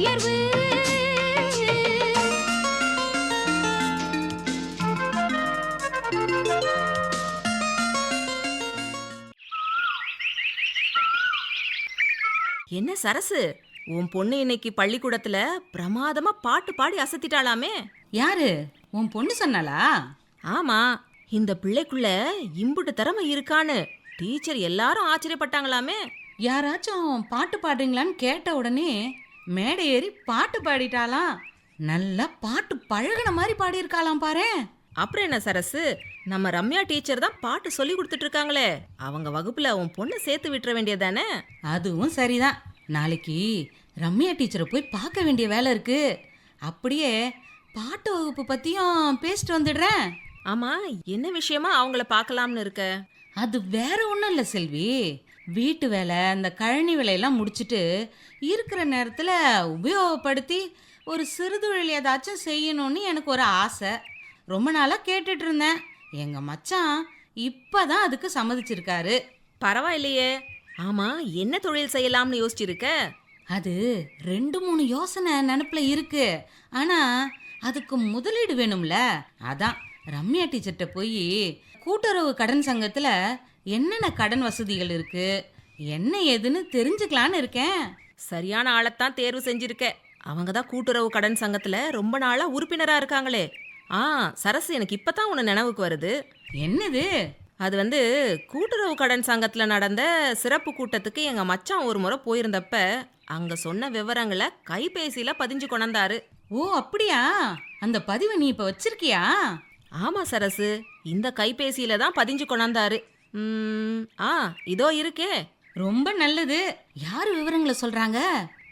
நாட்டுயர்வு என்ன சரசு? உன் பொண்ணு இன்னைக்கு பள்ளிக்கூடத்துல பிரமாதமா பாட்டு பாடி அசத்திட்டாளாமே. யாரு? உன் பொண்ணு சொன்னாளா? ஆமா இந்த பிள்ளைக்குள்ள இம்புட்டு திறமை இருக்கான்னு டீச்சர் எல்லாரும் ஆச்சரியப்பட்டாங்களாமே. யாராச்சும் பாட்டு பாடுறீங்களான்னு கேட்ட உடனே மேடை ஏறி பாட்டு பாடிட்டாளாம். நல்லா பாட்டு பழகுன மாதிரி பாடியிருக்காளாம் பாரேன் அப்புறம் என்ன சரசு? நம்ம ரம்யா டீச்சர் தான் பாட்டு சொல்லி கொடுத்துட்டு இருக்காங்களே அவங்க வகுப்புல உன் பொண்ணை சேர்த்து விட்டுற வேண்டியதானே? அதுவும் சரிதான். நாளைக்கு ரம்யா டீச்சரை போய் பார்க்க வேண்டிய வேலை இருக்கு. அப்படியே பாட்டு வகுப்பு பத்தியும் பேசிட்டு வந்துடுறேன். ஆமா என்ன விஷயமா அவங்கள பார்க்கலாம்னு இருக்க? அது வேற ஒன்றும் இல்லை செல்வி. வீட்டு வேலை இந்த கழனி வேலையெல்லாம் முடிச்சுட்டு இருக்கிற நேரத்தில் உபயோகப்படுத்தி ஒரு சிறுதொழில் ஏதாச்சும் செய்யணும்னு எனக்கு ஒரு ஆசை. ரொம்ப நாளாக கேட்டுட்டு இருந்தேன். எங்கள் மச்சான் இப்போ தான் அதுக்கு சம்மதிச்சிருக்காரு. பரவாயில்லையே. ஆமா என்ன தொழில் செய்யலாம்னு யோசிச்சிருக்க? அது ரெண்டு மூணு யோசனை நினப்பில் இருக்கு. ஆனால் அதுக்கு முதலீடு வேணும்ல. அதான் ரம்யா டீச்சர்கிட்ட போய் கூட்டுறவு கடன் சங்கத்தில் என்னென்ன கடன் வசதிகள் இருக்கு? என்ன ஏதுன்னு தெரிஞ்சுக்கலான்னு இருக்கேன். சரியான ஆளைத்தான் தேர்வு செஞ்சிருக்க. அவங்க தான் கூட்டுறவு கடன் சங்கத்துல ரொம்ப நாளா உறுப்பினரா இருக்காங்களே. ஆ சரசு எனக்கு இப்பதான் உன்னை நினைவுக்கு வருது. என்னது? அது வந்து கூட்டுறவு கடன் சங்கத்துல நடந்த சிறப்பு கூட்டத்துக்கு எங்க மச்சான் ஒரு முறை போயிருந்தப்ப அங்க சொன்ன விவரங்களை கைபேசியில பதிஞ்சு கொண்டாரு ஓ அப்படியா? அந்த பதிவை நீ இப்போ வச்சிருக்கியா? ஆமா சரசு. இந்த கைபேசியில தான் பதிஞ்சு கொண்டாந்தாரு. ம், ஆ இதோ இருக்கே. ரொம்ப நல்லது. யார் விவரங்களை சொல்றாங்க?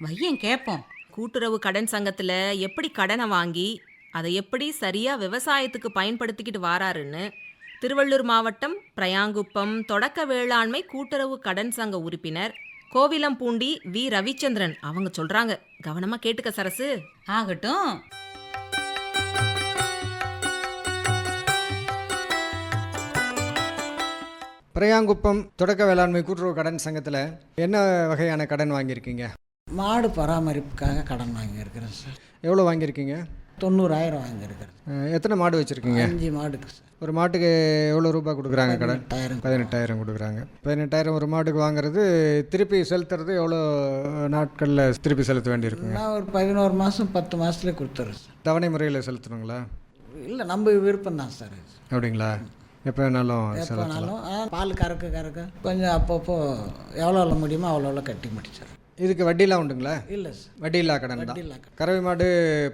வையன் கேட்போம் கூட்டுறவு கடன் சங்கத்துல எப்படி கடனை வாங்கி அதை எப்படி சரியா விவசாயத்துக்கு பயன்படுத்திக்கிட்டு வாராருன்னு திருவள்ளூர் மாவட்டம் பிரயாங்குப்பம் தொடக்க வேளாண்மை கூட்டுறவு கடன் சங்க உறுப்பினர் கோவிலம்பூண்டி வி. ரவிச்சந்திரன். அவங்க சொல்றாங்க. கவனமா கேட்டுக்க சரசு. ஆகட்டும். பிரயாங்குப்பம் தொடக்க வேளாண்மை கூட்டுறவு கடன் சங்கத்தில் என்ன வகையான கடன் வாங்கியிருக்கீங்க? மாடு பராமரிப்புக்காக கடன் வாங்கியிருக்கிறேன் சார். எவ்வளோ வாங்கியிருக்கீங்க? தொண்ணூறாயிரம் வாங்கியிருக்கிறேன். எத்தனை மாடு வச்சுருக்கீங்க? அஞ்சு மாடுக்கு சார். ஒரு மாட்டுக்கு எவ்வளோ ரூபாய் கொடுக்குறாங்க கடன்? பதினெட்டாயிரம். கொடுக்குறாங்க. பதினெட்டாயிரம் ஒரு மாட்டுக்கு வாங்குறது திருப்பி செலுத்துறது எவ்வளோ நாட்களில் திருப்பி செலுத்த வேண்டியிருக்குங்க? நான் ஒரு பதினோரு மாதம் பத்து மாதத்துல கொடுத்துட்றேன் சார். தவணை முறையில் செலுத்தணுங்களா? இல்லை நம்ம விருப்பம் தான் சார். அப்படிங்களா? எப்போ வேணாலும் பால் கறக்க கறக்க. கொஞ்சம் அப்பப்போ எவ்வளோ எவ்வளோ முடியுமோ அவ்வளோ கட்டி முடிச்சிடுறேன் இதுக்கு வட்டிலாம் உண்டுங்களா? இல்லை சார் வட்டி இல்லா கடன் தான். கறவை மாடு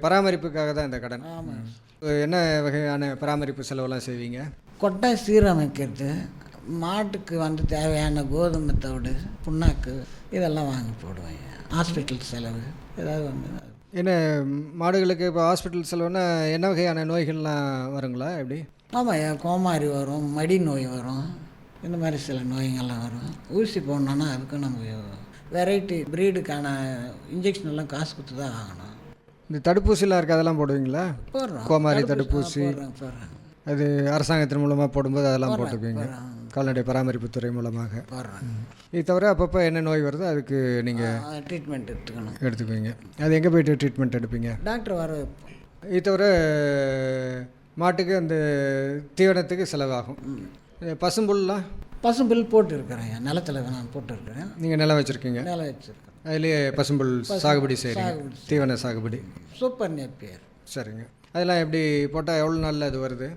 பராமரிப்புக்காக தான் இந்த கடன். ஆமாம் என்ன வகையான பராமரிப்பு செலவெல்லாம் செய்வீங்க? கொட்டை சீரமைக்கிறது மாட்டுக்கு வந்து தேவையான கோதுமை தவிடு புண்ணாக்கு இதெல்லாம் வாங்கி போடுவேன். ஹாஸ்பிட்டல் செலவு ஏதாவது வந்து என்ன மாடுகளுக்கு இப்போ ஹாஸ்பிட்டல் செலவுனா என்ன வகையான நோய்கள்லாம் வருங்களா எப்படி? ஆமாம் என் கோமாரி வரும் மடி நோய் வரும் இந்த மாதிரி சில நோய்கள்லாம் வரும். ஊசி போடணுன்னா அதுக்கு நம்ம வெரைட்டி ப்ரீடுக்கான இன்ஜெக்ஷன் எல்லாம் காசு கொடுத்து தான் வாங்கணும் இந்த தடுப்பூசிலாம் இருக்குது அதெல்லாம் போடுவீங்களா? போடுறோம். கோமாரி தடுப்பூசி அது அரசாங்கத்தின் மூலமாக போடும்போது அதெல்லாம் போட்டுக்குவீங்க. கால்நடை பராமரிப்புத்துறை மூலமாக. போடுறேன் இது தவிர அப்பப்போ என்ன நோய் வருதோ அதுக்கு நீங்கள் ட்ரீட்மெண்ட் எடுத்துக்கணும். எடுத்துக்குவீங்க. அது எங்கே போயிட்டு ட்ரீட்மெண்ட் எடுப்பீங்க? டாக்டர் வர இது தவிர மாட்டுக்கு அந்த தீவனத்துக்கு செலவாகும். பசும்புல்லாம் பசும்பில் போட்டுருக்கிறேன். நிலத்துல நான் போட்டுருக்கிறேன். நீங்கள் நிலம் வச்சுருக்கீங்க? நிலம் வச்சுருக்கேன். அதுலேயே பசும்புல் சாகுபடி செய்கிறீங்க தீவன சாகுபடி. Super Napier. சரிங்க. அதெல்லாம் எப்படி போட்டால் எவ்வளோ நாளில் அது வருது?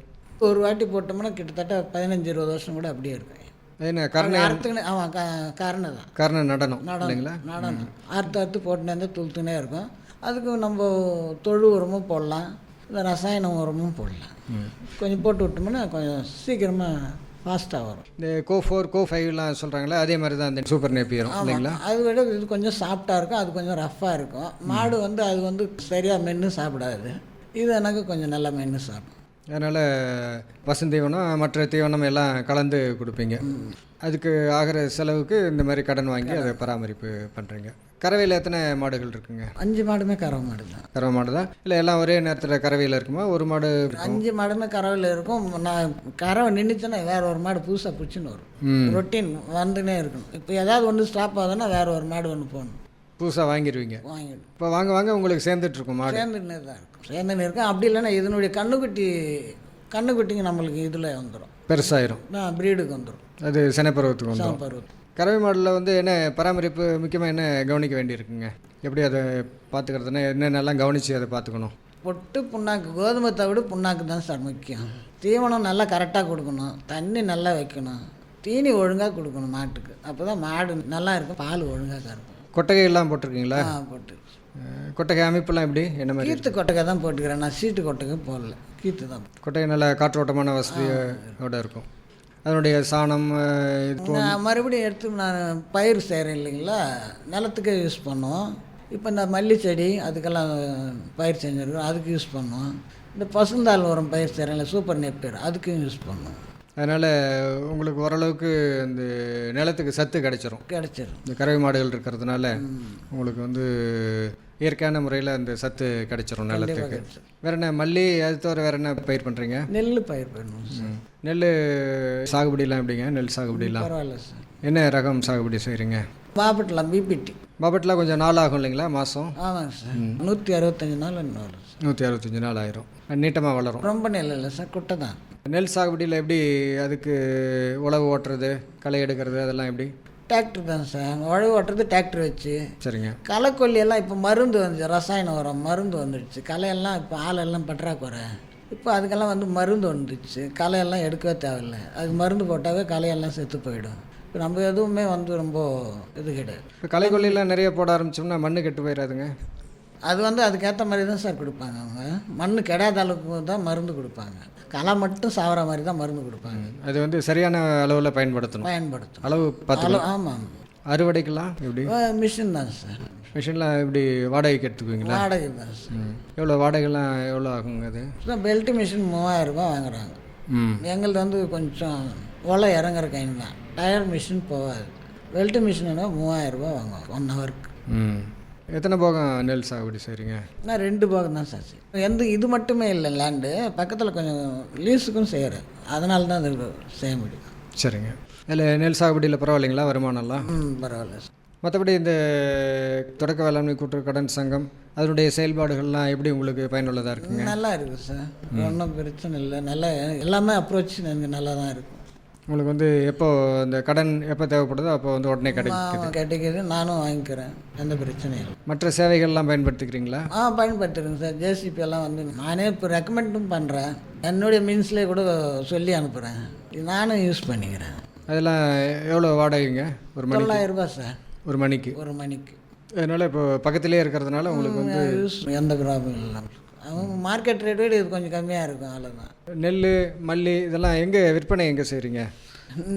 ஒரு வாட்டி போட்டோம்னா கிட்டத்தட்ட பதினஞ்சு இருபது வருஷம் கூட அப்படியே இருக்கும். என்ன கருணை ஆமாம் கரணை தான். கருணை நடனம் இல்லைங்களா? நடனம். அறுத்து அறுத்து போட்டுனே இருந்து துளுத்துனே இருக்கும். அதுக்கு நம்ம தொழு உரமும் போடலாம். இல்லை ரசாயன உரமும் போடலாம். கொஞ்சம் போட்டு விட்டோம்னா கொஞ்சம் சீக்கிரமாக ஃபாஸ்ட்டாக வரும். இந்த கோ ஃபோர் கோ ஃபைவ்லாம் சொல்கிறாங்களே அதே மாதிரி தான் அந்த சூப்பர் நேப்பியரும் இல்லைங்களா? அதை விட இது கொஞ்சம் சாஃப்டாக இருக்கும் அது கொஞ்சம் ரஃப்பாக இருக்கும். மாடு வந்து அது வந்து சரியாக மென்று சாப்பிடாது. இது எனக்கு கொஞ்சம் நல்லா மென்று சாப்பிடும். அதனால் பசுந்தீவனம் மற்ற தீவனம் எல்லாம் கலந்து கொடுப்பீங்க. அதுக்கு ஆகிற செலவுக்கு இந்த மாதிரி கடன் வாங்கி அதை பராமரிப்பு பண்ணுறீங்க கறவையில் எத்தனை மாடுகள் இருக்குங்க? அஞ்சு மாடுமே கறவை மாடு தான் கறவை மாடு தான் இல்லை எல்லாம் ஒரே நேரத்தில் கறவையில் இருக்குமா? ஒரு மாடு அஞ்சு மாடுமே கறவையில் இருக்கும். நான் கறவை நின்றுச்சுன்னா வேற ஒரு மாடு புதுசாக பிடிச்சின்னு வரும். ரொட்டீன் வந்துனே இருக்கணும் இப்போ ஏதாவது ஒன்று ஸ்டாப் ஆகுதுன்னா வேற ஒரு மாடு ஒன்று போகணும் புதுசாக வாங்கிடுவீங்க வாங்கிடும் இப்போ வாங்க வாங்க உங்களுக்கு சேர்ந்துட்டு இருக்கும் மாடு. சேர்ந்துன்னே தான் இருக்கும். சேர்ந்துன்னு இருக்கும். அப்படி இல்லைன்னா இதனுடைய கண்ணுக்குட்டி கண்ணுக்குட்டிங்க நம்மளுக்கு இதில் வந்துடும் பெருசாயிரும். ப்ரீடுக்கு வந்துடும் அது செனப்பருவத்துக்கு வந்துடும் பருவம் கறவை மாடில் வந்து என்ன பராமரிப்பு முக்கியமாக என்ன கவனிக்க வேண்டியிருக்குங்க? எப்படி அதை பார்த்துக்கிறதுனா என்னென்னலாம் கவனித்து அதை பார்த்துக்கணும்? பொட்டு புண்ணாக்கு கோதுமை தவிடு புண்ணாக்கு தான் சார் முக்கியம். தீவனம் நல்லா கரெக்டாக கொடுக்கணும் தண்ணி நல்லா வைக்கணும் தீனி ஒழுங்காக கொடுக்கணும் மாட்டுக்கு. அப்போ தான் மாடு நல்லா இருக்கும் பால் ஒழுங்காக கறக்கும். கொட்டகையெல்லாம் போட்டிருக்கீங்களா? ஆ போட்டு கொட்டகை அமைப்பெல்லாம் எப்படி? என்ன மாதிரி கீத்து கொட்டகை தான் போட்டுக்கிறேன். நான் சீட்டு கொட்டகை போடல. கீத்து தான். கொட்டகை நல்ல காற்றோட்டமான வசதியோட இருக்கும். அதனுடைய சாணம் நான் மறுபடியும் எடுத்து நான் பயிர் செய்கிறேன் இல்லைங்களா? நிலத்துக்கே யூஸ் பண்ணுவோம். இப்போ இந்த மல்லி செடி அதுக்கெல்லாம் பயிர் செஞ்சுருக்கோம். அதுக்கு யூஸ் பண்ணுவோம். இந்த பசுந்தாள் உரம் பயிர் செய்கிறேன்ல சூப்பர் நெப்பேர் அதுக்கும் யூஸ் பண்ணுவோம். அதனால் உங்களுக்கு ஓரளவுக்கு இந்த நிலத்துக்கு சத்து கிடைச்சிரும். கிடச்சிரும். இந்த கறவை மாடுகள் இருக்கிறதுனால உங்களுக்கு வந்து இயற்கையான முறையில் அந்த சத்து கிடைச்சிரும் நிலத்துக்கு. வேற என்ன மல்லி அது தவிர வேற என்ன பயிர் பண்ணுறீங்க நெல் பயிர் பண்ணுவோம் நெல் சாகுபடிலாம் எப்படிங்க? நெல் சாகுபடிலாம் பரவாயில்ல சார். என்ன ரகம் சாகுபடி செய்கிறீங்க பாப்பட்டலாம் பிபிடி. பாப்பட்டில் கொஞ்சம் நாள் ஆகும் இல்லைங்களா? மாதம் ஆமாங்க சார். நூற்றி அறுபத்தஞ்சு நாள் இன்னும் வரும் சார். நூற்றி அறுபத்தஞ்சு நாள் ஆயிரும். நீட்டமாக வளரும். ரொம்ப நெல் இல்லை சார் குட்டை தான். நெல் சாகுபடியில் எப்படி அதுக்கு உழவு ஓட்டுறது களை எடுக்கிறது அதெல்லாம் எப்படி? டிராக்டர் தான் சார். உழவு ஓட்டுறது டிராக்டர் வச்சு. சரிங்க. களைக்கொல்லி எல்லாம் இப்போ மருந்து வந்துச்சு. ரசாயன உரம் மருந்து வந்துடுச்சு. களையெல்லாம் இப்போ ஆளெல்லாம் பற்றாக்குறை. இப்போ அதுக்கெல்லாம் வந்து மருந்து வந்துடுச்சு. களையெல்லாம் எடுக்கவே தேவையில்லை. அது மருந்து போட்டாவே களையெல்லாம் செத்து போயிடும். இப்போ நம்ம எதுவுமே வந்து ரொம்ப இது கிடையாது. இப்போ களைக்கொல்லிலாம் நிறைய போட ஆரம்பிச்சோம்னா மண்ணு கெட்டு போயிடாதுங்க அது வந்து அதுக்கேற்ற மாதிரி தான் சார் கொடுப்பாங்க அவங்க. மண் கெடாத அளவுக்கு தான் மருந்து கொடுப்பாங்க. களை மட்டும் சாவற மாதிரி தான் மருந்து கொடுப்பாங்க. அது வந்து சரியான அளவில் பயன்படுத்தணும். பயன்படுத்தும் அளவு பார்த்து ஆமாம் அறுவடைக்கெல்லாம் எப்படி? மிஷின் தான் சார். மிஷின்லாம் எப்படி வாடகைக்கு எடுத்துக்குவீங்களா? வாடகை தான் சார். எவ்வளோ வாடகைலாம் எவ்வளோ ஆகுங்க அது? பெல்ட் மிஷின் மூவாயிரம் ரூபாய் வாங்குறாங்க. ம். எங்களது வந்து கொஞ்சம் ஒலை இறங்குற கைன் தான். டயர் மிஷின் போகாது. பெல்ட் மிஷின்னா மூவாயிரம் ரூபாய் வாங்குவோம் ஒன் ஹவருக்கு. ம். எத்தனை போகம் நெல் சாகுபடி செய்கிறீங்க நான் ரெண்டு பாகம் தான் சார். எந்த இது மட்டுமே இல்லை லேண்டு பக்கத்தில் கொஞ்சம் லீஸுக்கும் செய்கிறேன் அதனால தான் அது செய்ய முடியும். சரிங்க. இதில் நெல் சாகுபடியில் பரவாயில்லைங்களா? வருமானம்லாம்? ம் பரவாயில்ல சார். மற்றபடி இந்த தொடக்க வேளாண்மை கூட்டுறவு கடன் சங்கம் அதனுடைய செயல்பாடுகள்லாம் எப்படி உங்களுக்கு பயனுள்ளதாக இருக்குங்க? நல்லா இருக்குது சார். ஒன்றும் பிரச்சனை இல்லை. நல்லா எல்லாமே அப்ரோச் எனக்கு நல்லா தான் இருக்கும் உங்களுக்கு வந்து எப்போ இந்த கடன் எப்போ தேவைப்படுதோ அப்போ வந்து உடனே கிடைக்கும் ஆ, கிடைக்குது நானும் வாங்கிக்கிறேன். எந்த பிரச்சனையும் இல்லை. மற்ற சேவைகள்லாம் பயன்படுத்திக்கிறீங்களா? ஆ பயன்படுத்துறேங்க சார். ஜேசிபி எல்லாம் வந்து நானே இப்போ ரெக்கமெண்டும் பண்ணுறேன் என்னுடைய மீன்ஸ்லேயே கூட சொல்லி அனுப்புகிறேன் நானும் யூஸ் பண்ணிக்கிறேன். அதெல்லாம் எவ்வளோ வாடகைங்க? ஒரு மணி தொள்ளாயிரம் ரூபாய் சார். ஒரு மணிக்கு. ஒரு மணிக்கு. அதனால் இப்போ பக்கத்திலே இருக்கிறதுனால உங்களுக்கு வந்து யூஸ் எந்த ப்ராப்ளம் அவங்க மார்க்கெட் ரேட் விட இது கொஞ்சம் கம்மியாக இருக்கும் அவ்வளோதான் நெல் மல்லி இதெல்லாம் எங்கே விற்பனை எங்கே செய்கிறீங்க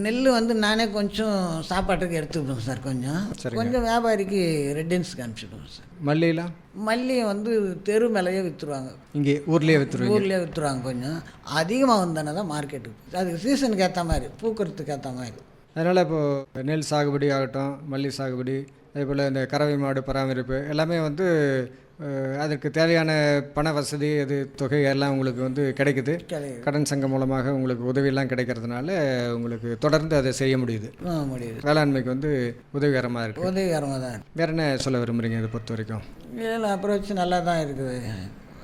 நெல் வந்து நானே கொஞ்சம் சாப்பாட்டுக்கு எடுத்துப்பேன் சார் கொஞ்சம். கொஞ்சம் வியாபாரிக்கு ரெட்டின்ஸ்க்கு அனுப்பிச்சிடுவோம் சார். மல்லிலாம் மல்லியை வந்து தெரு மேலேயே விற்றுருவாங்க இங்கே ஊர்லேயே விற்றுருவீங்க ஊர்லேயே விற்றுருவாங்க கொஞ்சம். அதிகமாக வந்தானே தான் மார்க்கெட்டுக்கு அதுக்கு சீசனுக்கு ஏற்ற மாதிரி பூக்கிறதுக்கு ஏற்ற மாதிரி. அதனால் இப்போது நெல் சாகுபடி ஆகட்டும் மல்லி சாகுபடி அதே போல் இந்த கறவை மாடு பராமரிப்பு எல்லாமே வந்து அதற்கு தேவையான பண வசதி அது தொகை எல்லாம் உங்களுக்கு வந்து கிடைக்குது. கடன் சங்கம் மூலமாக உங்களுக்கு உதவியெல்லாம் கிடைக்கிறதுனால உங்களுக்கு தொடர்ந்து அதை செய்ய முடியுது. முடியுது. வேளாண்மைக்கு வந்து உதவிகரமாக இருக்குது உதவிகரமாக தான் வேற என்ன சொல்ல விரும்புகிறீங்க இதை பொறுத்த வரைக்கும்? இதில் அப்ரோச் நல்லா தான் இருக்குது.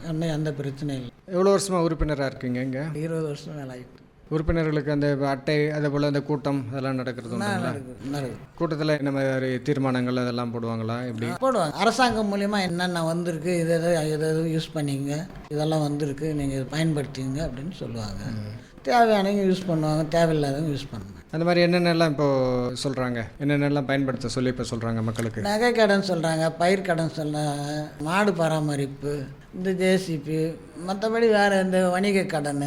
ஒன்றும் எந்த பிரச்சனையும் இல்லை. எவ்வளோ வருஷமாக உறுப்பினராக இருக்கீங்க இங்கே? இருபது வருஷம் வேலை ஆகிட்டு உறுப்பினர்களுக்கு அந்த அட்டை அதே போல் அந்த கூட்டம் அதெல்லாம் நடக்கிறது கூட்டத்தில் இந்த மாதிரி தீர்மானங்கள் அதெல்லாம் போடுவாங்களா? எப்படி? போடுவாங்க. அரசாங்கம் மூலிமா என்னென்ன வந்திருக்கு இது எது எது யூஸ் பண்ணிங்க இதெல்லாம் வந்திருக்கு நீங்கள் இதை பயன்படுத்திங்க அப்படின்னு சொல்லுவாங்க. தேவையானவங்க யூஸ் பண்ணுவாங்க தேவையில்லாதவங்க யூஸ் பண்ணுவாங்க. அந்த மாதிரி என்னென்னலாம் இப்போது சொல்கிறாங்க என்னென்னலாம் பயன்படுத்த சொல்லி இப்போ சொல்கிறாங்க மக்களுக்கு? நகை கடன் சொல்கிறாங்க பயிர் கடன் சொல்கிறாங்க மாடு பராமரிப்பு இந்த ஜேசிபி மற்றபடி வேறு இந்த வணிக கடன்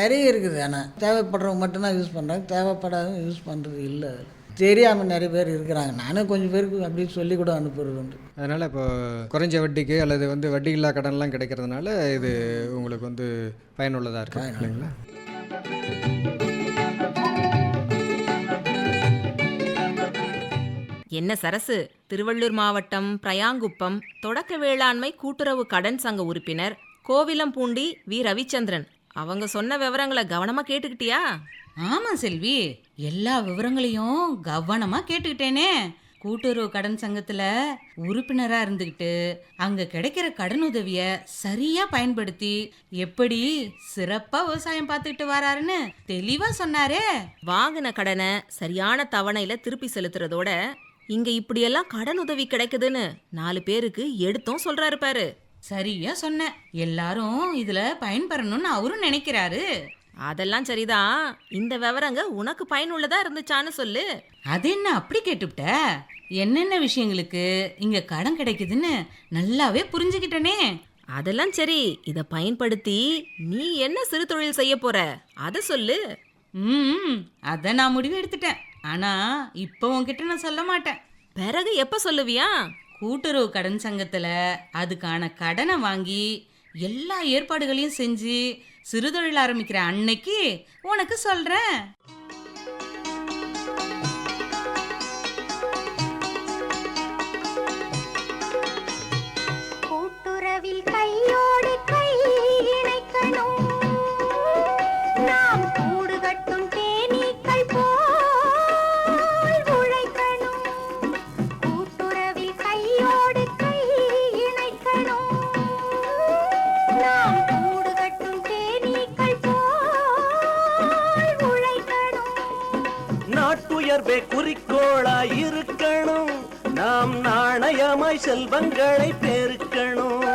நிறைய இருக்குது. ஆனால் தேவைப்படுறவங்க மட்டும்தான் யூஸ் பண்ணுறாங்க தேவைப்படாதவங்க யூஸ் பண்ணுறது இல்லை தெரியாமல் நிறைய பேர் இருக்கிறாங்க. நானும் கொஞ்சம் பேருக்கு அப்படி சொல்லி கூட அனுப்புறது உண்டு. அதனால் இப்போ குறைஞ்ச வட்டிக்கு அல்லது வந்து வட்டி இல்லா கடன்லாம் கிடைக்கிறதுனால இது உங்களுக்கு வந்து பயனுள்ளதாக இருக்கு இல்லைங்களா? என்ன சரசு? திருவள்ளூர் மாவட்டம் பிரயாங்குப்பம் தொடக்க வேளாண்மை கூட்டுறவு கடன் சங்க உறுப்பினர் கோவிலம்பூண்டி வி. ரவிச்சந்திரன். அவங்க சொன்ன விவரங்களை கவனமா கேட்டுக்கிட்டியா? ஆமாம் செல்வி. எல்லா விவரங்களையும் கவனமா கேட்டுக்கிட்டேனே. கூட்டுறவு கடன் சங்கத்துல உறுப்பினரா இருந்துகிட்டு அங்க கிடைக்கிற கடன் உதவிய சரியா பயன்படுத்தி எப்படி சிறப்பா விவசாயம் பார்த்துக்கிட்டு வராருன்னு தெளிவா சொன்னாரே. வாங்கின கடனை சரியான தவணையில திருப்பி செலுத்துறதோட இங்க இப்படியெல்லாம் கடன் உதவி கிடைக்குதுன்னு நாலு பேருக்கு எடுத்தும் சொல்றாரு பாரு. சரியா சொன்ன. எல்லாரும் இதுல பயன்பெறணும்னு அவரும் நினைக்கிறாரு. அதெல்லாம் சரிதான் இந்த விவரங்க உனக்கு பயனுள்ளதா இருந்துச்சான்னு சொல்லு. அது என்ன அப்படி கேட்டுவிட்ட? என்னென்ன விஷயங்களுக்கு இங்க கடன் கிடைக்குதுன்னு நல்லாவே புரிஞ்சுக்கிட்டனே. அதெல்லாம் சரி. இத பயன்படுத்தி நீ என்ன சிறு தொழில் செய்ய போற? அத சொல்லு. ம் அதை நான் முடிவு எடுத்துட்டேன். ஆனா இப்போ உன்கிட்ட நான் சொல்ல மாட்டேன். பிறகு எப்ப சொல்லுவியா? கூட்டுறவு கடன் சங்கத்தில் அதுக்கான கடனை வாங்கி எல்லா ஏற்பாடுகளையும் செஞ்சு சிறுதொழில் ஆரம்பிக்கிற அன்னைக்கு உனக்கு சொல்கிறேன் கூட்டுறவில் கை செல்வங்களை பெருக்கணும்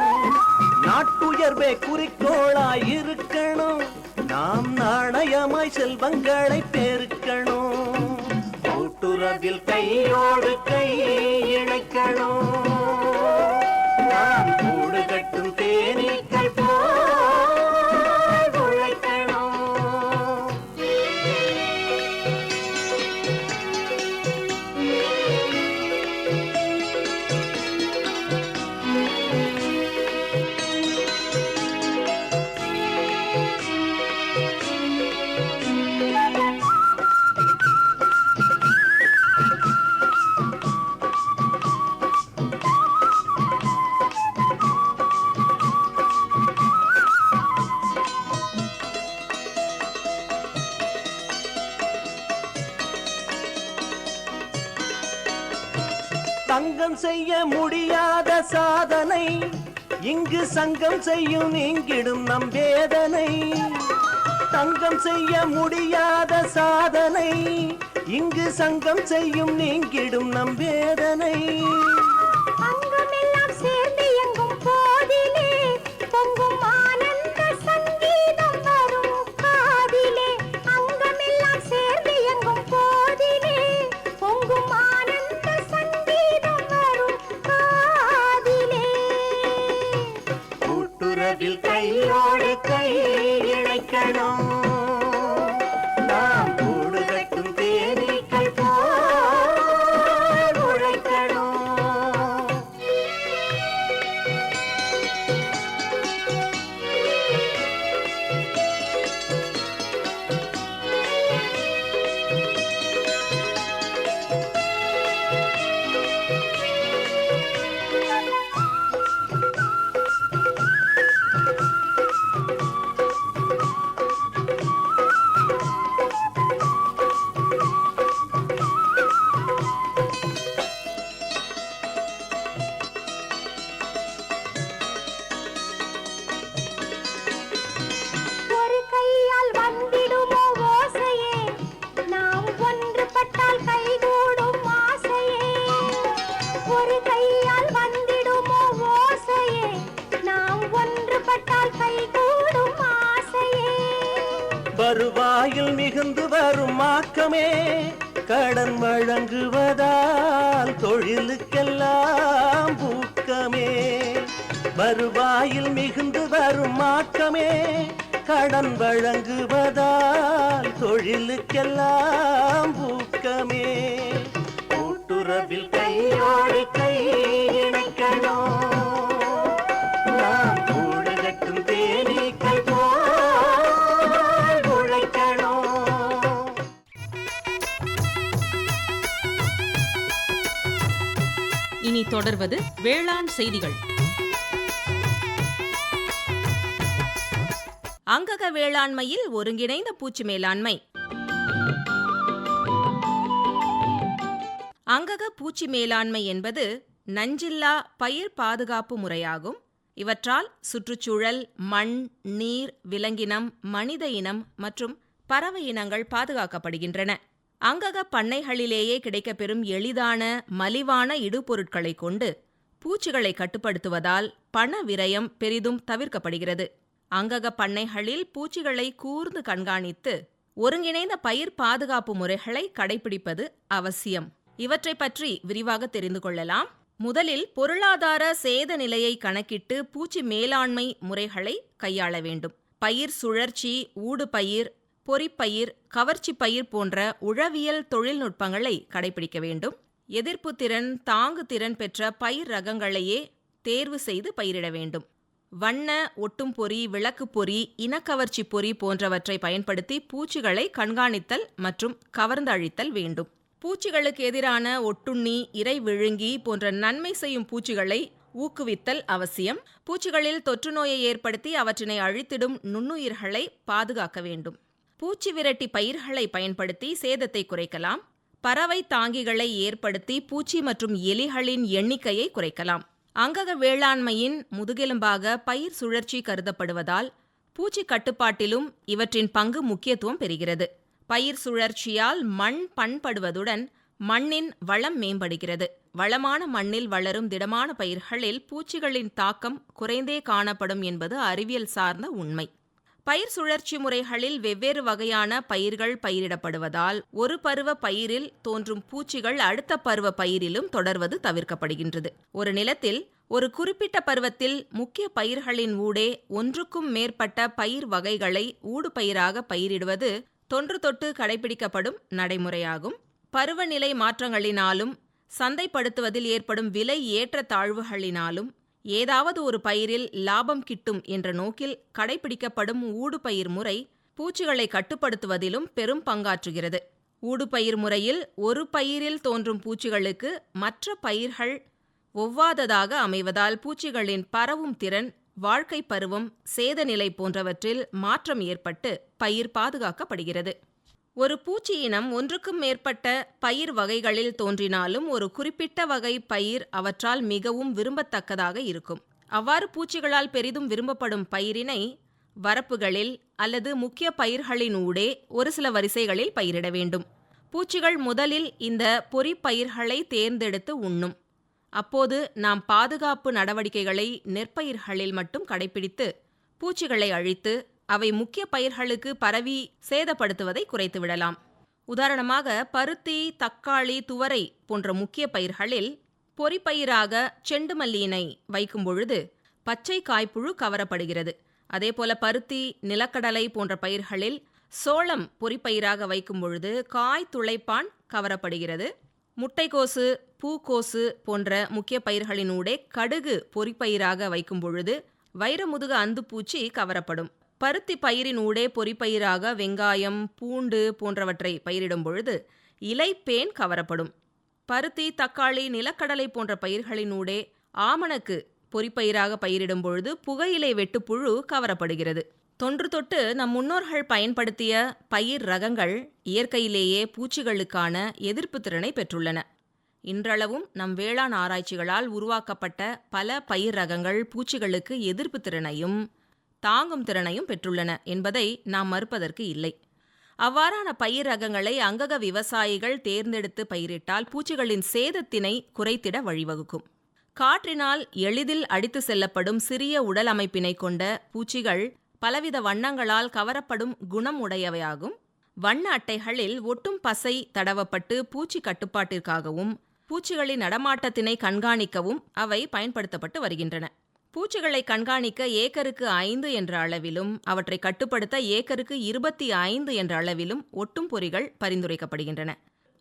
நாட்டுயர்வே குறிக்கோளாய் இருக்கணும். நாம் நாணயமாய் செல்வங்களை இங்கு சங்கம் செய்யும் நீங்கிடும் நம் வேதனை. தங்கம் செய்ய முடியாத சாதனை. இங்கு சங்கம் செய்யும் நீங்கிடும் நம் வேதனை. ஆக்கமே கடன் வழங்குவதால் தொழிலுக்கெல்லாம் ஊக்கமே. வருவாயில் மிகுந்து வரும் ஆக்கமே கடன் வழங்குவதால் தொழிலுக்கெல்லாம் ஊக்கமே. கூட்டுறவில் கையோடு கை இணைக்கணும். இனி தொடர்வது வேளாண் செய்திகள். அங்கக வேளாண்மையில் ஒருங்கிணைந்த பூச்சி மேலாண்மை. அங்கக பூச்சி மேலாண்மை என்பது நஞ்சில்லா பயிர் பாதுகாப்பு முறையாகும். இவற்றால் சுற்றுச்சூழல் மண் நீர் விலங்கினம் மனித இனம் மற்றும் பறவை இனங்கள் பாதுகாக்கப்படுகின்றன. அங்கக பண்ணைகளிலேயே கிடைக்கப்பெறும் எளிதான மலிவான இடுபொருட்களை கொண்டு பூச்சிகளை கட்டுப்படுத்துவதால் பண விரயம் பெரிதும் தவிர்க்கப்படுகிறது. அங்கக பண்ணைகளில் பூச்சிகளை கூர்ந்து கண்காணித்து ஒருங்கிணைந்த பயிர் பாதுகாப்பு முறைகளை கடைபிடிப்பது அவசியம். இவற்றை பற்றி விரிவாக தெரிந்து கொள்ளலாம். முதலில் பொருளாதார சேத நிலையை கணக்கிட்டு பூச்சி மேலாண்மை முறைகளை கையாள வேண்டும். பயிர் சுழற்சி ஊடுபயிர் பொறிப்பயிர் கவர்ச்சி பயிர் போன்ற உழவியல் தொழில்நுட்பங்களை கடைபிடிக்க வேண்டும். எதிர்ப்பு திறன் தாங்கு திறன் பெற்ற பயிர் ரகங்களையே தேர்வு செய்து பயிரிட வேண்டும். வண்ண ஒட்டும் பொறி விளக்கு பொறி இனக்கவர்ச்சி பொறி போன்றவற்றை பயன்படுத்தி பூச்சிகளை கண்காணித்தல் மற்றும் கவர்ந்தழித்தல் வேண்டும். பூச்சிகளுக்கு எதிரான ஒட்டுண்ணி இறை விழுங்கி போன்ற நன்மை செய்யும் பூச்சிகளை ஊக்குவித்தல் அவசியம். பூச்சிகளில் தொற்றுநோயை ஏற்படுத்தி அவற்றினை அழித்திடும் நுண்ணுயிர்களை பாதுகாக்க வேண்டும். பூச்சி விரட்டி பயிர்களை பயன்படுத்தி சேதத்தை குறைக்கலாம். பறவை தாங்கிகளை ஏற்படுத்தி பூச்சி மற்றும் எலிகளின் எண்ணிக்கையை குறைக்கலாம். அங்கக வேளாண்மையின் முதுகெலும்பாக பயிர் சுழற்சி கருதப்படுவதால் பூச்சி கட்டுப்பாட்டிலும் இவற்றின் பங்கு முக்கியத்துவம் பெறுகிறது. பயிர் சுழற்சியால் மண் பண்படுவதுடன் மண்ணின் வளம் மேம்படுகிறது. வளமான மண்ணில் வளரும் திடமான பயிர்களில் பூச்சிகளின் தாக்கம் குறைந்தே காணப்படும் என்பது அறிவியல் சார்ந்த உண்மை. பயிர் சுழற்சி முறைகளில் வெவ்வேறு வகையான பயிர்கள் பயிரிடப்படுவதால் ஒரு பருவ பயிரில் தோன்றும் பூச்சிகள் அடுத்த பருவ பயிரிலும் தொடர்வது தவிர்க்கப்படுகின்றது. ஒரு நிலத்தில் ஒரு குறிப்பிட்ட பருவத்தில் முக்கிய பயிர்களின் ஊடே ஒன்றுக்கும் மேற்பட்ட பயிர் வகைகளை ஊடுபயிராக பயிரிடுவது தொன்று தொட்டு கடைபிடிக்கப்படும் நடைமுறையாகும். பருவநிலை மாற்றங்களினாலும் சந்தைப்படுத்துவதில் ஏற்படும் விலை ஏற்ற தாழ்வுகளினாலும் ஏதாவது ஒரு பயிரில் லாபம் கிட்டும் என்ற நோக்கில் கடைபிடிக்கப்படும் ஊடுபயிர் முறை பூச்சிகளை கட்டுப்படுத்துவதிலும் பெரும் பங்காற்றுகிறது. ஊடுபயிர் முறையில் ஒரு பயிரில் தோன்றும் பூச்சிகளுக்கு மற்ற பயிர்கள் ஒவ்வாததாக அமைவதால் பூச்சிகளின் பரவும் திறன் வாழ்க்கை பருவம் சேதநிலை போன்றவற்றில் மாற்றம் ஏற்பட்டு பயிர் பாதுகாக்கப்படுகிறது. ஒரு பூச்சி இனம் ஒன்றுக்கும் மேற்பட்ட பயிர் வகைகளில் தோன்றினாலும் ஒரு குறிப்பிட்ட வகை பயிர் அவற்றால் மிகவும் விரும்பத்தக்கதாக இருக்கும். அவ்வாறு பூச்சிகளால் பெரிதும் விரும்பப்படும் பயிரினை வரப்புகளில் அல்லது முக்கிய பயிர்களின் ஊடே ஒரு சில வரிசைகளில் பயிரிட வேண்டும். பூச்சிகள் முதலில் இந்த பொறி பயிர்களை தேர்ந்தெடுத்து உண்ணும். அப்போது நாம் பாதுகாப்பு நடவடிக்கைகளை நெற்பயிர்களில் மட்டும் கடைபிடித்து பூச்சிகளை அழித்து அவை முக்கிய பயிர்களுக்கு பரவி சேதப்படுத்துவதை குறைத்துவிடலாம். உதாரணமாக பருத்தி தக்காளி துவரை போன்ற முக்கிய பயிர்களில் பொறிப்பயிராக செண்டுமல்லியினை வைக்கும் பொழுது பச்சை காய்ப்புழு கவரப்படுகிறது. அதேபோல பருத்தி நிலக்கடலை போன்ற பயிர்களில் சோளம் பொறிப்பயிராக வைக்கும் பொழுது காய் துளைப்பான் கவரப்படுகிறது. முட்டைக்கோசு பூக்கோசு போன்ற முக்கிய பயிர்களினூடே கடுகு பொறிப்பயிராக வைக்கும் பொழுது வைரமுதுக அந்துப்பூச்சி கவரப்படும். பருத்தி பயிரின் ஊடே பொறிப்பயிராக வெங்காயம் பூண்டு போன்றவற்றை பயிரிடும் பொழுது இலைப்பேன் கவரப்படும். பருத்தி தக்காளி நிலக்கடலை போன்ற பயிர்களினூடே ஆமணக்கு பொறிப்பயிராக பயிரிடும் பொழுது புகையிலை வெட்டுப்புழு கவரப்படுகிறது. தொன்று தொட்டு நம் முன்னோர்கள் பயன்படுத்திய பயிர் ரகங்கள் இயற்கையிலேயே பூச்சிகளுக்கான எதிர்ப்பு திறனை பெற்றுள்ளன. இன்றளவும் நம் வேளாண் ஆராய்ச்சிகளால் உருவாக்கப்பட்ட பல பயிர் ரகங்கள் பூச்சிகளுக்கு எதிர்ப்பு திறனையும் தாங்கும் திறனையும் பெற்றுள்ளன என்பதை நாம் மறுப்பதற்கு இல்லை. அவ்வாறான பயிர் ரகங்களை அங்கக விவசாயிகள் தேர்ந்தெடுத்து பயிரிட்டால் பூச்சிகளின் சேதத்தினை குறைத்திட வழிவகுக்கும். காற்றினால் எளிதில் அடித்து செல்லப்படும் சிறிய உடல் அமைப்பினை கொண்ட பூச்சிகள் பலவித வண்ணங்களால் கவரப்படும் குணம் உடையவையாகும். வண்ண அட்டைகளில் ஒட்டும் பசை தடவப்பட்டு பூச்சி கட்டுப்பாட்டிற்காகவும் பூச்சிகளின் நடமாட்டத்தினை கண்காணிக்கவும் அவை பயன்படுத்தப்பட்டு வருகின்றன. பூச்சிகளை கண்காணிக்க ஏக்கருக்கு ஐந்து என்ற அளவிலும் அவற்றை கட்டுப்படுத்த ஏக்கருக்கு இருபத்தி ஐந்து என்ற அளவிலும் ஒட்டும் பொறிகள் பரிந்துரைக்கப்படுகின்றன.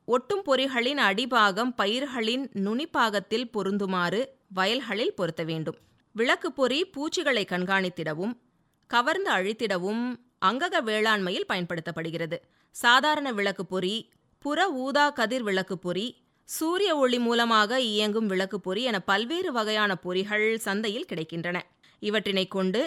ஒட்டும் பொறிகளின் அடிபாகம் பயிர்களின் நுனிப்பாகத்தில் பொருந்துமாறு வயல்களில் பொருத்த வேண்டும். விளக்கு பொறி பூச்சிகளை கண்காணித்திடவும் கவர்ந்து அழித்திடவும் அங்கக வேளாண்மையில் பயன்படுத்தப்படுகிறது. சாதாரண விளக்கு பொறி புற ஊதா கதிர் விளக்கு பொறி சூரிய ஒளி மூலமாக இயங்கும் விளக்கு பொறி என பல்வேறு வகையான பொறிகள் சந்தையில் கிடைக்கின்றன. இவற்றினை கொண்டு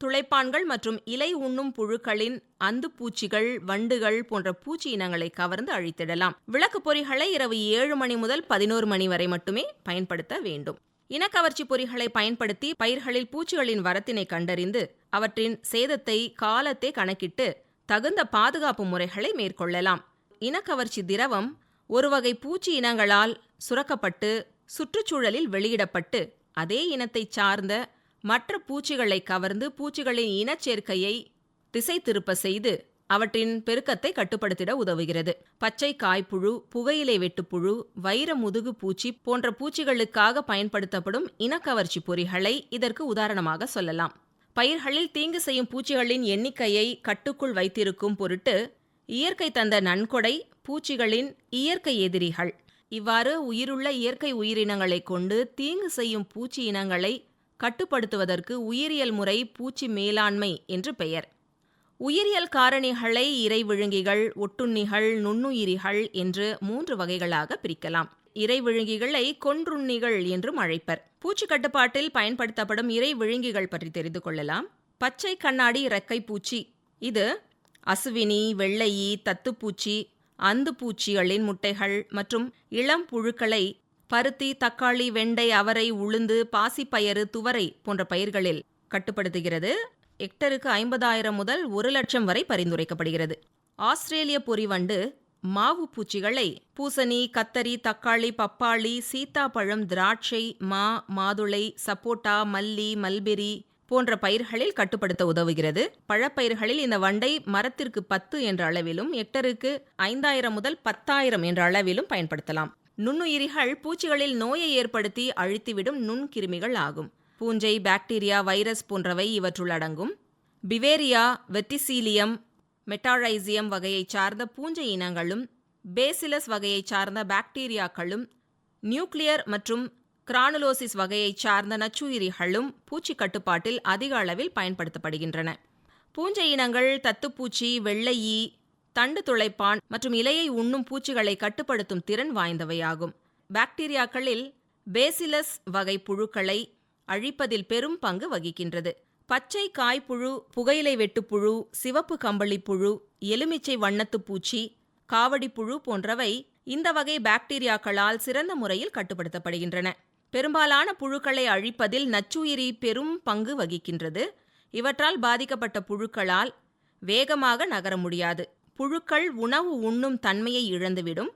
துளைப்பான்கள் மற்றும் இலை உண்ணும் புழுக்களின் அந்து பூச்சிகள் வண்டுகள் போன்ற பூச்சி இனங்களை கவர்ந்து அழித்திடலாம். விளக்கு பொறிகளை இரவு ஏழு மணி முதல் பதினோரு மணி வரை மட்டுமே பயன்படுத்த வேண்டும். இனக்கவர்ச்சி பொறிகளை பயன்படுத்தி பயிர்களில் பூச்சிகளின் வரத்தினை கண்டறிந்து அவற்றின் சேதத்தை காலத்தை கணக்கிட்டு தகுந்த பாதுகாப்பு முறைகளை மேற்கொள்ளலாம். இனக்கவர்ச்சி திரவம் ஒரு வகை பூச்சி இனங்களால் சுரக்கப்பட்டு சுற்றுச்சூழலில் வெளியிடப்பட்டு அதே இனத்தைச் சார்ந்த மற்ற பூச்சிகளை கவர்ந்து பூச்சிகளின் இனச்சேர்க்கையை திசை திருப்ப செய்து அவற்றின் பெருக்கத்தை கட்டுப்படுத்திட உதவுகிறது. பச்சை காய்ப்புழு புகையிலை வெட்டுப்புழு வைர முதுகு பூச்சி போன்ற பூச்சிகளுக்காக பயன்படுத்தப்படும் இனக்கவர்ச்சி பொறிகளை இதற்கு உதாரணமாக சொல்லலாம். பயிர்களில் தீங்கு செய்யும் பூச்சிகளின் எண்ணிக்கையை கட்டுக்குள் வைத்திருக்கும் பொருட்டு இயற்கை தந்த நன்கொடை பூச்சிகளின் இயற்கை எதிரிகள். இவ்வாறு உயிருள்ள இயற்கை உயிரினங்களை கொண்டு தீங்கு செய்யும் பூச்சி இனங்களை கட்டுப்படுத்துவதற்கு உயிரியல் முறை பூச்சி மேலாண்மை என்று பெயர். உயிரியல் காரணிகளை இறை விழுங்கிகள் ஒட்டுண்ணிகள் நுண்ணுயிரிகள் என்று மூன்று வகைகளாக பிரிக்கலாம். இறை விழுங்கிகளை கொன்றுண்ணிகள் என்றும் அழைப்பர். பூச்சி கட்டுப்பாட்டில் பயன்படுத்தப்படும் இறை விழுங்கிகள் பற்றி தெரிந்து கொள்ளலாம். பச்சை கண்ணாடி இறக்கை பூச்சி. இது அசுவினி வெள்ளையி தத்துப்பூச்சி அந்துப்பூச்சிகளின் முட்டைகள் மற்றும் இளம் புழுக்களை பருத்தி தக்காளி வெண்டை அவரை உளுந்து பாசிப்பயறு துவரை போன்ற பயிர்களில் கட்டுப்படுத்துகிறது. ஹெக்டருக்கு ஐம்பதாயிரம் முதல் ஒரு லட்சம் வரை பரிந்துரைக்கப்படுகிறது. ஆஸ்திரேலிய பொறிவண்டு மாவு பூச்சிகளை பூசணி கத்தரி தக்காளி பப்பாளி சீத்தாப்பழம் திராட்சை மா மாதுளை சப்போட்டா மல்லி மல்பெரி போன்ற பயிர்களில் கட்டுப்படுத்த உதவுகிறது. பழப்பயிர்களில் இந்த வண்டை மரத்திற்கு பத்து என்ற அளவிலும் ஹெக்டருக்கு ஐந்தாயிரம் முதல் பத்தாயிரம் என்ற அளவிலும் பயன்படுத்தலாம். நுண்ணுயிரிகள் பூச்சிகளில் நோயை ஏற்படுத்தி அழித்துவிடும் நுண்கிருமிகள் ஆகும். பூஞ்சை பாக்டீரியா வைரஸ் போன்றவை இவற்றுள் அடங்கும் பிவேரியா வெட்டிசீலியம் மெட்டாரைசியம் வகையைச் சார்ந்த பூஞ்சை இனங்களும் பேசிலஸ் வகையைச் சார்ந்த பாக்டீரியாக்களும் நியூக்ளியர் மற்றும் கிரானுலோசிஸ் வகையைச் சார்ந்த நச்சுயிரிகளும் பூச்சி கட்டுப்பாட்டில் அதிக அளவில் பயன்படுத்தப்படுகின்றன. பூஞ்சை இனங்கள் தத்துப்பூச்சி வெள்ளையீ தண்டு துளைப்பான் மற்றும் இலையை உண்ணும் பூச்சிகளை கட்டுப்படுத்தும் திறன் வாய்ந்தவையாகும். பாக்டீரியாக்களில் பேசிலஸ் வகை புழுக்களை அழிப்பதில் பெரும் பங்கு வகிக்கின்றது. பச்சை காய்ப்புழு புகையிலை வெட்டுப்புழு சிவப்பு கம்பளி புழு எலுமிச்சை வண்ணத்து பூச்சி காவடிப்புழு போன்றவை இந்த வகை பாக்டீரியாக்களால் சிறந்த முறையில் கட்டுப்படுத்தப்படுகின்றன. பெரும்பாலான புழுக்களை அழிப்பதில் நச்சுயிரி பெரும் பங்கு வகிக்கின்றது. இவற்றால் பாதிக்கப்பட்ட புழுக்களால் வேகமாக நகர முடியாது. புழுக்கள் உணவு உண்ணும் தன்மையை இழந்துவிடும்.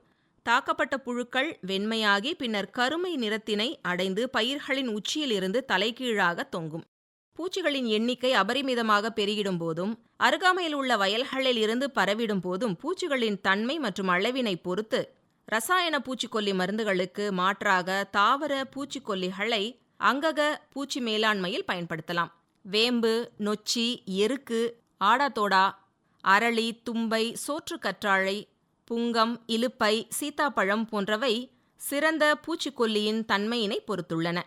தாக்கப்பட்ட புழுக்கள் வெண்மையாகி பின்னர் கருமை நிறத்தினை அடைந்து பயிர்களின் உச்சியிலிருந்து தலைகீழாக தொங்கும். பூச்சிகளின் எண்ணிக்கை அபரிமிதமாக பெருகிடும் போதும் அருகாமையில் உள்ள வயல்களில் இருந்து பரவிடும் போதும் பூச்சிகளின் தன்மை மற்றும் அளவினை பொறுத்து ரசாயன பூச்சிக்கொல்லி மருந்துகளுக்கு மாற்றாக தாவர பூச்சிக்கொல்லிகளை அங்கக பூச்சி மேலாண்மையில் பயன்படுத்தலாம். வேம்பு நொச்சி எருக்கு ஆடாத்தோடா அரளி தும்பை சோற்றுக்கற்றாழை புங்கம் இலுப்பை சீத்தாப்பழம் போன்றவை சிறந்த பூச்சிக்கொல்லியின் தன்மையினை பொறுத்துள்ளன.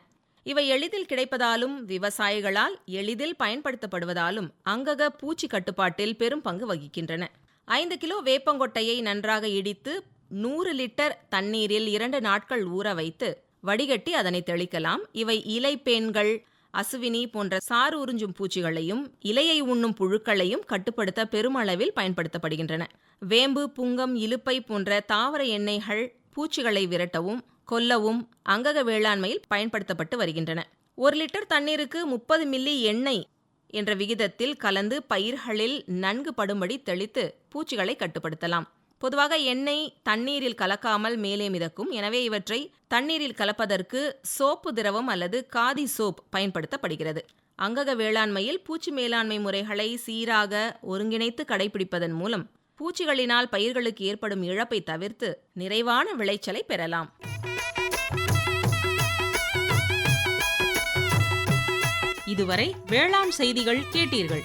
இவை எளிதில் கிடைப்பதாலும் விவசாயிகளால் எளிதில் பயன்படுத்தப்படுவதாலும் அங்கக பூச்சி கட்டுப்பாட்டில் பெரும் பங்கு வகிக்கின்றன. ஐந்து கிலோ வேப்பங்கொட்டையை நன்றாக இடித்து நூறு லிட்டர் தண்ணீரில் இரண்டு நாட்கள் ஊற வைத்து வடிகட்டி அதனை தெளிக்கலாம். இவை இலைப்பேன்கள் அசுவினி போன்ற சாறு உறிஞ்சும் பூச்சிகளையும் இலையை உண்ணும் புழுக்களையும் கட்டுப்படுத்த பெருமளவில் பயன்படுத்தப்படுகின்றன. வேம்பு புங்கம் இலுப்பை போன்ற தாவர எண்ணெய்கள் பூச்சிகளை விரட்டவும் கொல்லவும் அங்கக வேளாண்மையில் பயன்படுத்தப்பட்டு வருகின்றன. ஒரு லிட்டர் தண்ணீருக்கு முப்பது மில்லி எண்ணெய் என்ற விகிதத்தில் கலந்து பயிர்களில் நன்கு படும்படி தெளித்து பூச்சிகளை கட்டுப்படுத்தலாம். பொதுவாக எண்ணெய் தண்ணீரில் கலக்காமல் மேலே மிதக்கும். எனவே இவற்றை தண்ணீரில் கலப்பதற்கு சோப்பு திரவம் அல்லது காதி சோப் பயன்படுத்தப்படுகிறது. அங்கக வேளாண்மையில் பூச்சி மேலாண்மை முறைகளை சீராக ஒருங்கிணைத்து கடைபிடிப்பதன் மூலம் பூச்சிகளினால் பயிர்களுக்கு ஏற்படும் இழப்பை தவிர்த்து நிறைவான விளைச்சலை பெறலாம். இதுவரை வேளாண் செய்திகள் கேட்டீர்கள்.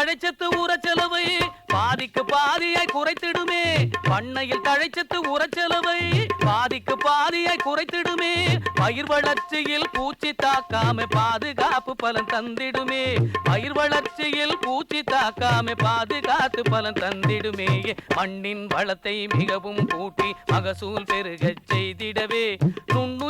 தழைச்சத்து உரச்செலவை பாதிக்கு பாதியாய் குறைத்திடுமே. பண்ணையில் தழைச்சத்து உரச்செலவை பாதிக்கு பாதியாய் குறைத்திடுமே. பயிர் வளர்ச்சியில் பூச்சி தாக்காம பாதுகாப்பு பலன் தந்திடுமே. பயிர் வளர்ச்சியில் பூச்சி தாக்காம பாதுகாத்து பலன் தந்திடுமே. மண்ணின் வளத்தை மிகவும் கூட்டி மகசூல் பெருகச் செய்திடவே. நுண்ணு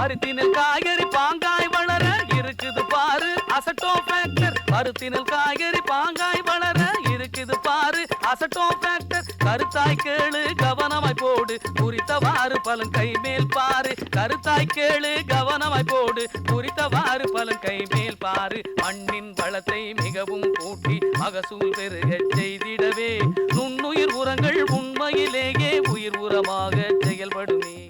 பருத்தினில் காய்கறி பாங்காய் வளர இருக்குது பாரு. அசட்டோ ஃபேக்டர் பருத்தினில் காய்கறி பாங்காய் வளர இருக்குது பாரு. அசட்டோ ஃபேக்டர் கருத்தாய் கேளு கவனமாய் போடு. குறித்தவாறு பலன் கை மேல் பாரு. கருத்தாய் கேளு கவனமாய் போடு. குறித்தவாறு பலன் கை மேல் பாரு. மண்ணின் வளத்தை மிகவும் கூட்டி மகசூல் பெருகச் செய்திடவே. நுண்ணுயிர் உரங்கள் உண்மையிலேயே உயிர் உரமாக செயல்படுமே.